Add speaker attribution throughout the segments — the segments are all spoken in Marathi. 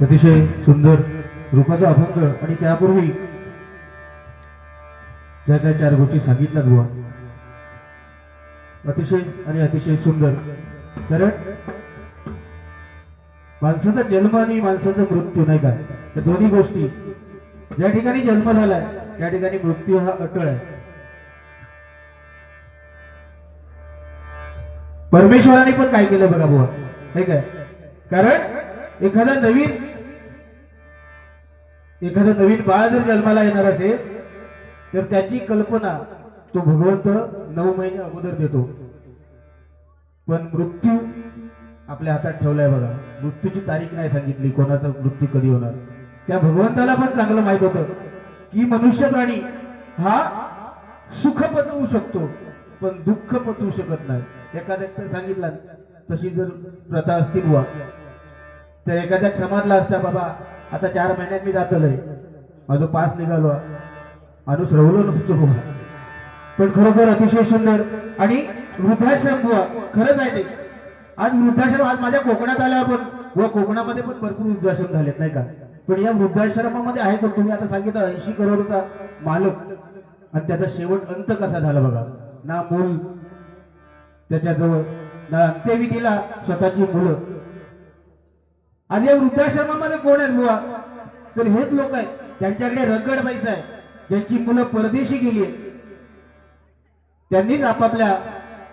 Speaker 1: अतिशय सुंदर रूपाचा अभंग आणि त्यापूर्वी ज्या त्या चार गोष्टी सांगितल्या बुवा. अतिशय आणि अतिशय सुंदर. कारण माणसाचा जन्म आणि माणसाचा मृत्यू नाही का? या दोन्ही गोष्टी ज्या ठिकाणी जन्म झालाय त्या ठिकाणी मृत्यू हा अटळ आहे. परमेश्वराने पण काय केलं बघा बुवा हे काय कारण एखादा नवीन एखादं नवीन बाळ जर जन्माला येणार असेल तर त्याची कल्पना तो भगवंत नऊ महिने अगोदर देतो. पण मृत्यू आपल्या हातात ठेवलाय बघा. मृत्यूची तारीख नाही सांगितली कोणाचा मृत्यू कधी होणार. त्या भगवंताला पण चांगलं माहीत होतं की मनुष्य प्राणी हा सुख पचवू शकतो पण दुःख पचवू शकत नाही. एखाद्या सांगितलं तशी जर प्रथा असतील बुवा तर एखाद्या क्षमातला असता बाबा आता चार महिन्यात मी जातलोय. माझं पास निघालो. माणूस रवलो नसतो बाबा पण खरोखर अतिशय सुंदर आणि वृद्धाश्रम बुवा खरंच आहे ते. आज वृद्धाश्रम आज माझ्या कोकणात आल्यावर पण व कोकणामध्ये पण भरपूर वृद्धाश्रम झालेत नाही का? पण या वृद्धाश्रमामध्ये आहे पण तुम्ही आता सांगितलं ऐंशी करोडचा मालक. आणि त्याचा शेवट अंत कसा झाला बघा? ना मूल त्याच्याजवळ ना अंत्यविधीला स्वतःची मुलं. आणि या वृद्धाश्रमामध्ये कोण आहेत बुवा? तर हेच लोक आहेत. त्यांच्याकडे रगड पैसा आहे. ज्यांची मुलं परदेशी गेली आहेत. त्यांनीच आपापल्या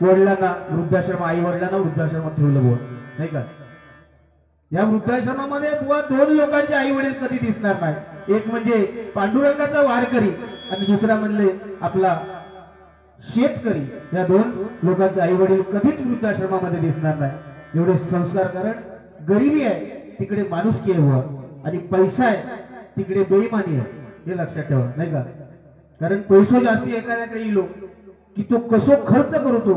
Speaker 1: वडिलांना वृद्धाश्रम आई वडिलांना वृद्धाश्रमात ठेवलं बुवा. नाही का? या वृद्धाश्रमामध्ये बुवा दोन लोकांचे आई वडील कधी दिसणार नाही. एक म्हणजे पांडुरंगाचा वारकरी आणि दुसरा म्हणले आपला शेतकरी. या दोन लोकांचे आई वडील कधीच वृद्धाश्रमामध्ये दिसणार नाही. एवढे संस्कार कारण गरिबी आहे. तिकडे माणुसकी आहे बुवा? आणि पैसा आहे तिकडे बेईमानी आहे. हे लक्षात ठेवा नाही का? कारण पैसो जास्ती एखाद्याकडे येलो की तो कसो खर्च करतो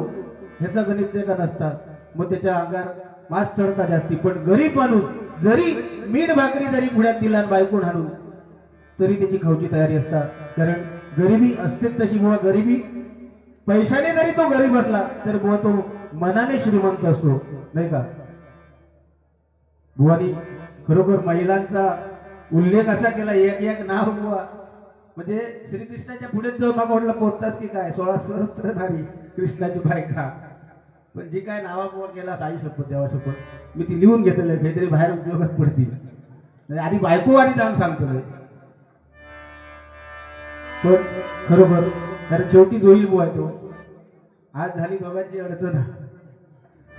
Speaker 1: ह्याचा गणित नाही का नसता? मग त्याच्या अंगार मास चढता जास्ती. पण गरीब माणूस जरी मीठ भाकरी जरी पुण्यात दिला बायकून हाणून तरी त्याची खाऊची तयारी असतात कारण गरिबी असते तशी बुवा गरिबी. पैशाने जरी तो गरीब असला तर बुवा तो मनाने श्रीमंत असतो. नाही का? बुवानी खरोखर महिलांचा उल्लेख असा केला एक एक नाव बुवा. म्हणजे श्रीकृष्णाच्या पुढे जाऊन मागा म्हटलं की काय? सोळा सहस्त्र नारी कृष्णाची बायका. पण जी काय नावा बुवा केला आई शपथ देवा शपथ मी ती लिहून घेतलं काहीतरी बाहेर उपयोगात पडतील. म्हणजे आधी बायको आणि जाऊन सांगतो पण खरोखर कारण शेवटी जोईल बुवा तो. आज झाली दोघांची अडचण.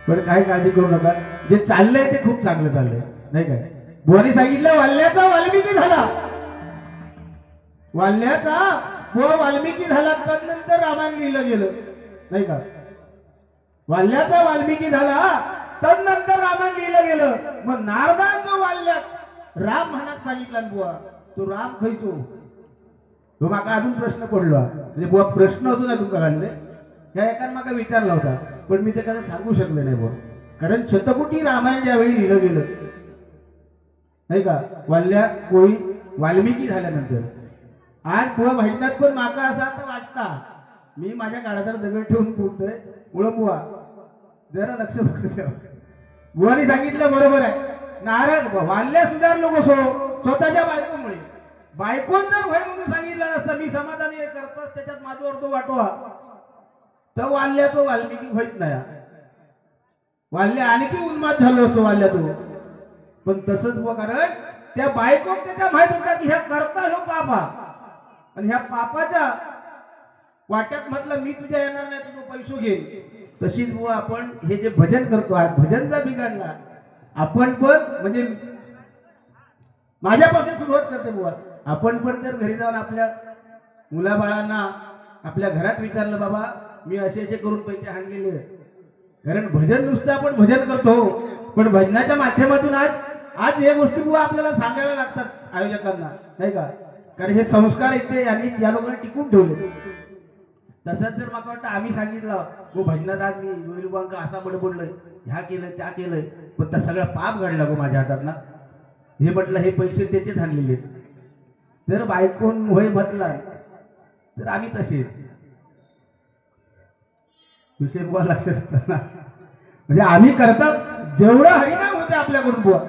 Speaker 1: पण काय काळजी करू नका. जे चाललंय ते खूप चांगलं चाललंय. नाही काय बुवानी सांगितलं वाल्ल्याचा वाल्मिकी झाला. वाल्ल्याचा बुवा वाल्मिकी झाला तदनंतर रामायण लिहिलं गेलं. नाही का? वाल्ल्याचा वाल्मिकी झाला तदनंतर रामायण लिहिलं गेलं. मग नारदा जो वाल्यात राम म्हणत सांगितला बुवा तो राम खयचो तो? माका अजून प्रश्न पडलो. म्हणजे बुवा प्रश्न अजून आहे तुमका घालले ह्या एकान माका विचारला होता. पण मी ते कधी सांगू शकले नाही बुवा. कारण शतकोटी रामायण ज्यावेळी लिहिलं गेलं नाही का? वाल्या कोळी वाल्मिकी झाल्यानंतर. आज बुवा भजनात पण माका असा आता वाटता मी माझ्या काळात दगड ठेवून पुरतोय मुळ बुवा जरा लक्ष फक्त बुवानी सांगितलं बरोबर आहे. नारद वाल्ल्या सुधारलो कसो स्वतःच्या बायकोमुळे. बायकोन जर होय म्हणून सांगितलं नसतं मी समाधानी हे करताच त्याच्यात माझं अर्थ वाटवा. तर वाल्ल्या तो वाल्मिकी होईत नाही वाल्ल्या आणखी उन्माद झालो असतो वाल्ल्या तो. पण तसंच बुवा कारण त्या बायको त्याच्या माहीत होता की ह्या करता ह्यो पापा. आणि ह्या पापाच्या वाट्यात म्हटलं मी तुझ्या येणार नाही तुझं पैसो घेईन. तशीच बुवा आपण हे जे भजन करतो आज भजन जर बिघडला. आपण पण म्हणजे माझ्यापासून सुरुवात करते बुवा. आपण पण जर घरी जाऊन आपल्या मुलाबाळांना आपल्या घरात विचारलं बाबा मी असे असे करून पैसे आणलेले कारण भजन नुसतं आपण भजन करतो. पण भजनाच्या माध्यमातून आज आज हे गोष्टी बुवा आपल्याला सांगायला लागतात आयोजकांना. नाही का? कारण हे संस्कार इथे यांनी या लोकांनी टिकून ठेवले. तसंच जर मला वाटतं आम्ही सांगितलं गो भजनात आज मी वेलुबांक असा बडबडलोय ह्या केलं त्या केलंय पण त्या सगळं पाप घडला गो माझ्या हातात ना हे म्हटलं हे पैसे त्याचेच आणलेले आहेत. जर बायकोन होय म्हटलं तर आम्ही तसेच विषय बुवा लक्षात ना. म्हणजे आम्ही करता जेवढं हरिनाम होते आपल्याकडून बुवा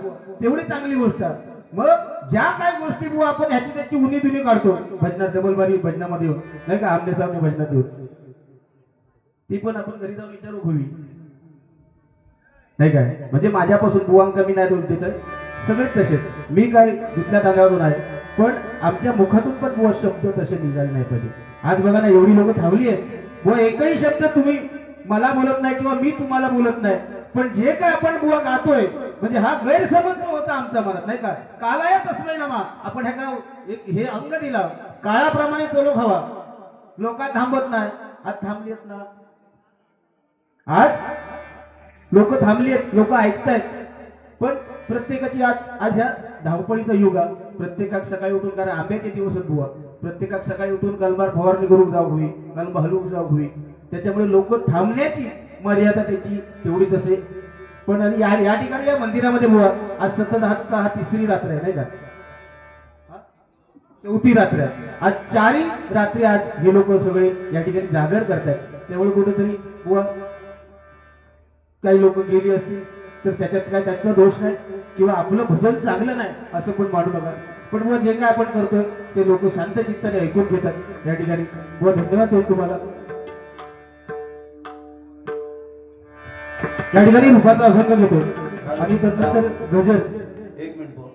Speaker 1: तेवढी चांगली गोष्ट आहे. मग ज्या काय गोष्टी बुवा आपण ह्याची त्याची उनी दुनी काढतो भजनात डबलबारी भजनामध्ये येऊ नाही का आमने सामने भजनात येऊ ती पण आपण घरी जाऊन विचारू हवी नाही काय? म्हणजे माझ्यापासून बुवांग कमी नाही दोन तिथं सगळेच तसेच. मी काय दुसऱ्या तांदळातून आहे. पण आमच्या मुखातून पण बुवा शब्द तसे निघाले नाही पाहिजे. आज बघा ना एवढी लोक थांबली आहेत. बुवा एकही शब्द तुम्ही मला बोलत नाही किंवा मी तुम्हाला बोलत नाही पण जे काय आपण बुवा गातोय म्हणजे हा गैरसमज होता आमच्या मनात नाही का? कालाया तसमय नमा. आपण ह्या का एक हे अंग दिला काळाप्रमाणे चलो खावा लोक थांबत नाही आज थांबलेत ना? आज लोक थांबली आहेत लोक ऐकतायत. पण प्रत्येकाची आज आज ह्या धावपळीचा युग आहे प्रत्येकाक सकाळी उठून कारण आंब्याचे दिवस आहेत बुवा. प्रत्येकाक सकाळी उठून कलमार फवारणी करून जाऊ होई कलम हलवून जाऊ होई. त्याच्यामुळे लोक थांबण्याची मर्यादा त्याची तेवढीच असे पण आणि या या ठिकाणी या मंदिरामध्ये बुवा आज सतत हातचा हा तिसरी रात्र आहे नाही का? चौथी रात्र आहे. आज चारही रात्री आज हे लोक सगळे या ठिकाणी जागर करतायत. त्यामुळे कुठेतरी बुवा काही लोक गेली असतील तर त्याच्यात काय त्यांचा दोष नाही किंवा आपलं भजन चांगलं नाही असं पण मानू नका. पण मग जे काय आपण करतोय ते लोक शांत चित्ताने ऐकून घेतात या ठिकाणी. बुवा धन्यवाद देईल तुम्हाला. या ठिकाणी रूपाचा अभंग घेतो आणि त्यानंतर गजल
Speaker 2: एक मिनिट बोल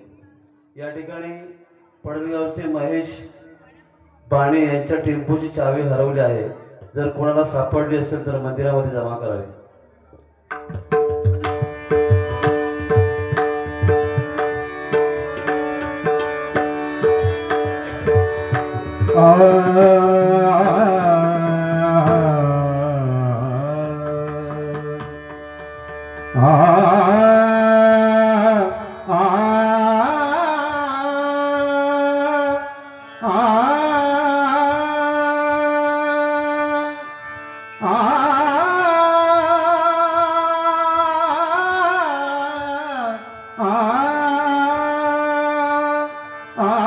Speaker 2: या ठिकाणी पडलगावचे महेश बाणे यांच्या टेम्पोची चावी हरवली आहे जर कोणाला सापडली असेल तर मंदिरामध्ये जमा करावी
Speaker 1: Ah.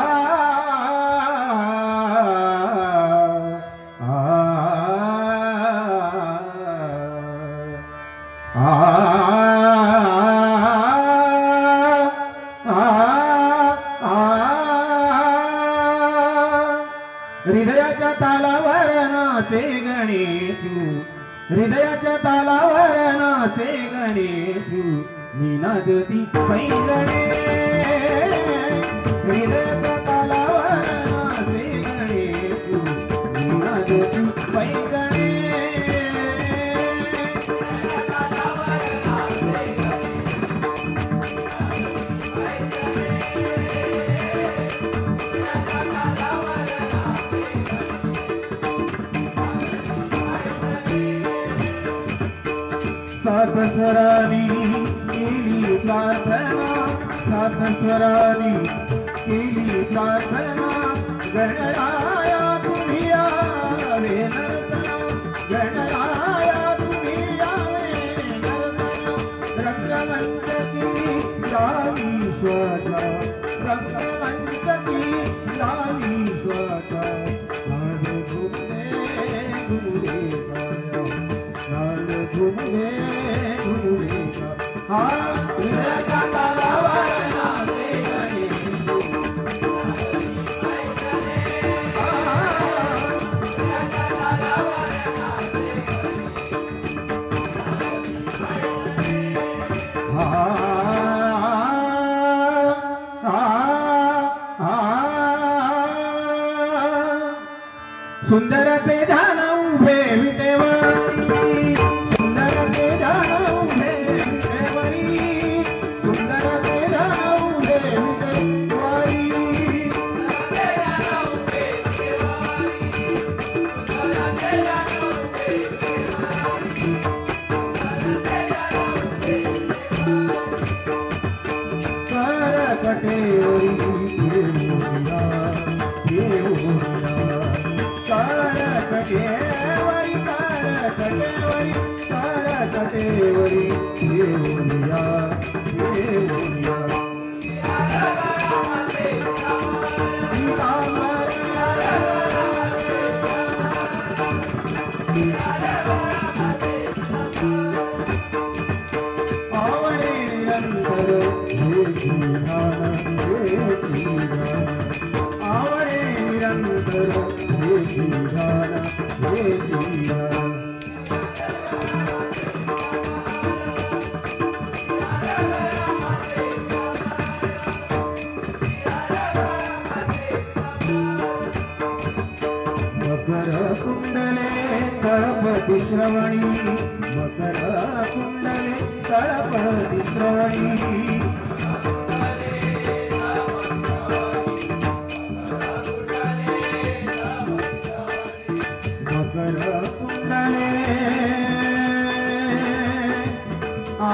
Speaker 1: स्वरानी केली प्रार्थना सात स्वरानी केली प्रार्थना. गणराया तुम्ही हा శ్రవణి మకర కుండలి తడపతి శ్రవణి. మకర కుండలే ఆ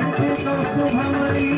Speaker 1: वाटे तो सुभवरी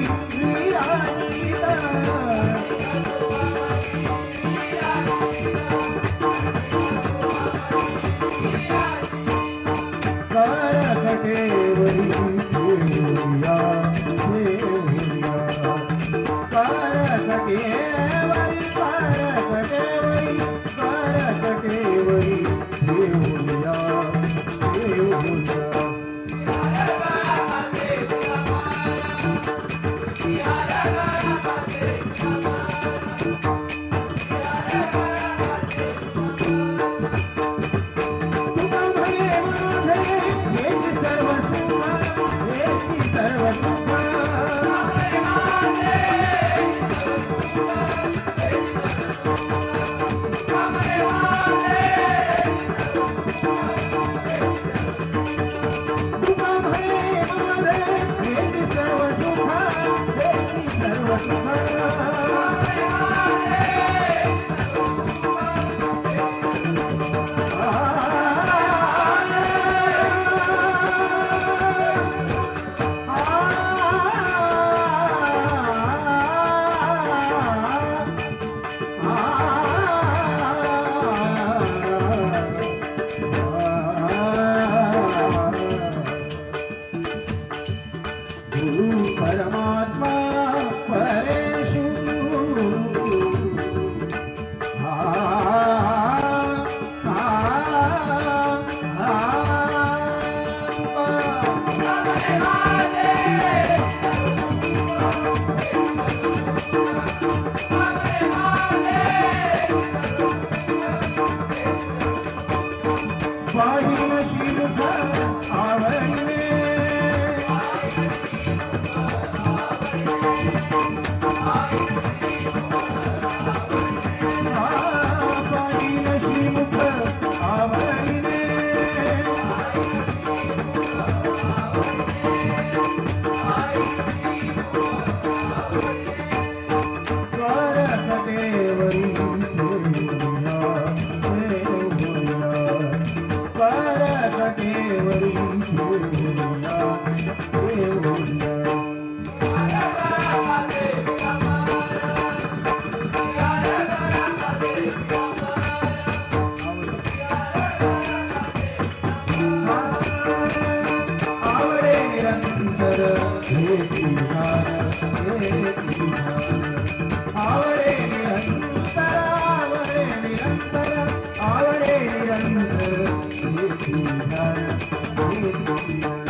Speaker 1: Thank you.